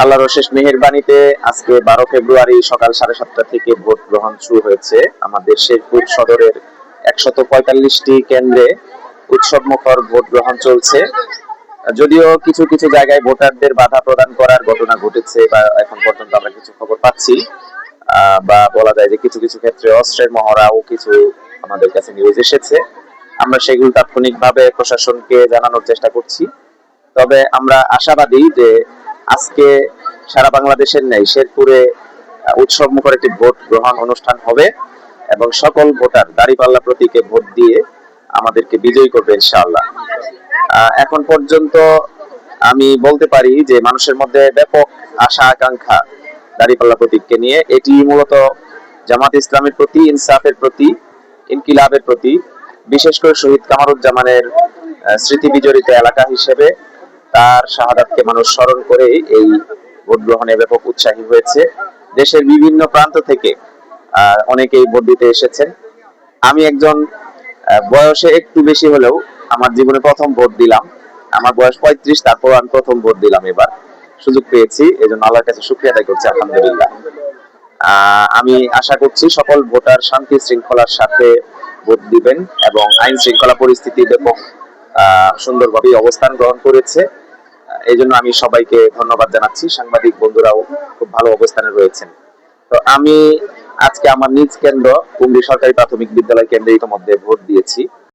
আল্লাহর অশেষ মেহেরবানিতে আজকে বারো ফেব্রুয়ারি সকাল সাড়ে সাতটা থেকে ভোট গ্রহণ শুরু হয়েছে। আমাদের শেরপুর সদরের একশত পঁয়তাল্লিশটি কেন্দ্রে উৎসব মুখর ভোট গ্রহণ চলছে। যদিও কিছু কিছু জায়গায় ভোটারদের বাধা প্রদান করার ঘটনা ঘটেছে বা এখন পর্যন্ত আমরা কিছু খবর পাচ্ছি। বা বলা যায় যে কিছু কিছু ক্ষেত্রে অস্ত্রের মহড়াও কিছু আমাদের কাছে নিউজ এসেছে। আমরা সেগুলো তাৎক্ষণিকভাবে প্রশাসনকে জানানোর চেষ্টা করছি। তবে আমরা আশাবাদী যে আজকে সারা বাংলাদেশের নেই শেরপুরে উৎসব মুখর একটি ভোট গ্রহণ অনুষ্ঠান হবে এবং সকল ভোটার দাঁড়িপাল্লা প্রতীকে ভোট দিয়ে আমাদেরকে বিজয়ী করবে ইনশাআল্লাহ। এখন পর্যন্ত আমি বলতে পারি যে মানুষের মধ্যে ব্যাপক আশা, আকাঙ্ক্ষা দাঁড়িপাল্লা প্রতীককে নিয়ে। এটি মূলত জামাত ইসলামের প্রতি, ইনসাফের প্রতি, ইনকিলাবের প্রতি, বিশেষ করে শহীদ কামারুজ্জামানের স্মৃতি বিজড়িত এলাকা হিসেবে তার শাহাদাতকে মানুষ স্মরণ করে এই ভোট গ্রহণে ব্যাপক উৎসাহী হয়েছে। দেশের বিভিন্ন প্রান্ত থেকে অনেকেই ভোট দিতে এসেছেন। আমি একজন বয়সে একটু বেশি হলেও আমার জীবনে প্রথম ভোট দিলাম। আমার বয়স পঁয়ত্রিশ তারপর আমি প্রথম ভোট দিলাম এবার। সুযোগ পেয়েছি এই জন্য আল্লাহর কাছে শুক্রিয়া আদায় করছি, আলহামদুলিল্লাহ। আমি আশা করছি সকল ভোটার শান্তি শৃঙ্খলার সাথে ভোট দিবেন এবং আইন শৃঙ্খলা পরিস্থিতি ব্যাপক সুন্দরভাবে অবস্থান গ্রহণ করেছে। এই জন্য আমি সবাইকে ধন্যবাদ জানাচ্ছি। সাংবাদিক বন্ধুরাও খুব ভালো অবস্থানে রয়েছেন। তো আমি আজকে আমার নিজ কেন্দ্র কুমড়ি সরকারি প্রাথমিক বিদ্যালয় কেন্দ্রে ইতিমধ্যে ভোট দিয়েছি।